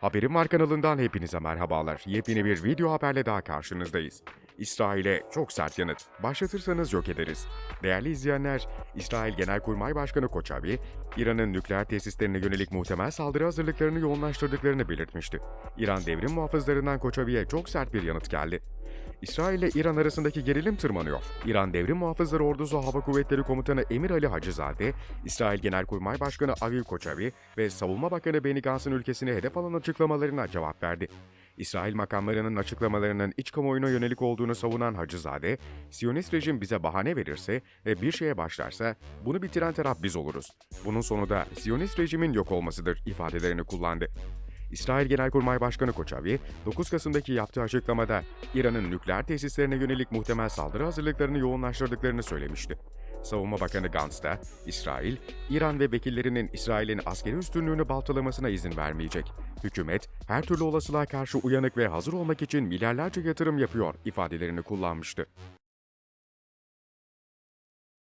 Haberim Var kanalından hepinize merhabalar. Yepyeni bir video haberle daha karşınızdayız. İsrail'e çok sert yanıt. Başlatırsanız yok ederiz. Değerli izleyenler, İsrail Genelkurmay Başkanı Koçabi, İran'ın nükleer tesislerine yönelik muhtemel saldırı hazırlıklarını yoğunlaştırdıklarını belirtmişti. İran devrim muhafızlarından Koçabi'ye çok sert bir yanıt geldi. İsrail ile İran arasındaki gerilim tırmanıyor. İran Devrim Muhafızları Ordusu Hava Kuvvetleri Komutanı Emir Ali Hacızade, İsrail Genelkurmay Başkanı Aviv Koçavi ve Savunma Bakanı Benny Gantz'ın ülkesini hedef alan açıklamalarına cevap verdi. İsrail makamlarının açıklamalarının iç kamuoyuna yönelik olduğunu savunan Hacızade, Siyonist rejim bize bahane verirse ve bir şeye başlarsa bunu bitiren taraf biz oluruz. Bunun sonu da Siyonist rejimin yok olmasıdır ifadelerini kullandı. İsrail Genelkurmay Başkanı Koçavi, 9 Kasım'daki yaptığı açıklamada İran'ın nükleer tesislerine yönelik muhtemel saldırı hazırlıklarını yoğunlaştırdıklarını söylemişti. Savunma Bakanı Gantz da, İsrail, İran ve vekillerinin İsrail'in askeri üstünlüğünü baltalamasına izin vermeyecek. Hükümet, her türlü olasılığa karşı uyanık ve hazır olmak için milyarlarca yatırım yapıyor ifadelerini kullanmıştı.